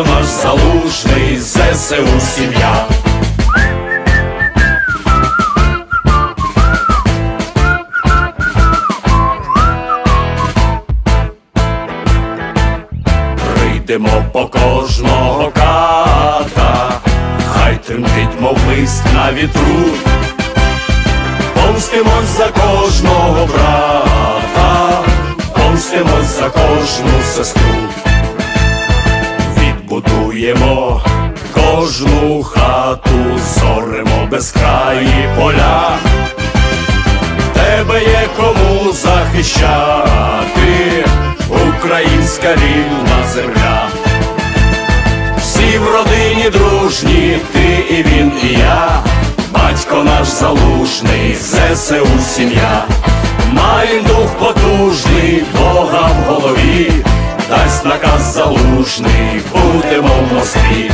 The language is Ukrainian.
батько наш залужний, ЗСУ сім'я. Прийдемо по кожного ката, хай тремтить, мов лист на вітру. Помстимось за кожного брата, помстимось за кожну сестру. Відбудуємо кожну хату, зоримо безкраї поля. Тебе є кому захищати, українська вільна земля. Всі в родині дружні, ти і він, і я, батько наш залужний, ЗСУ сім'я, Маєм дух потужний, Залужний, будемо в Москві.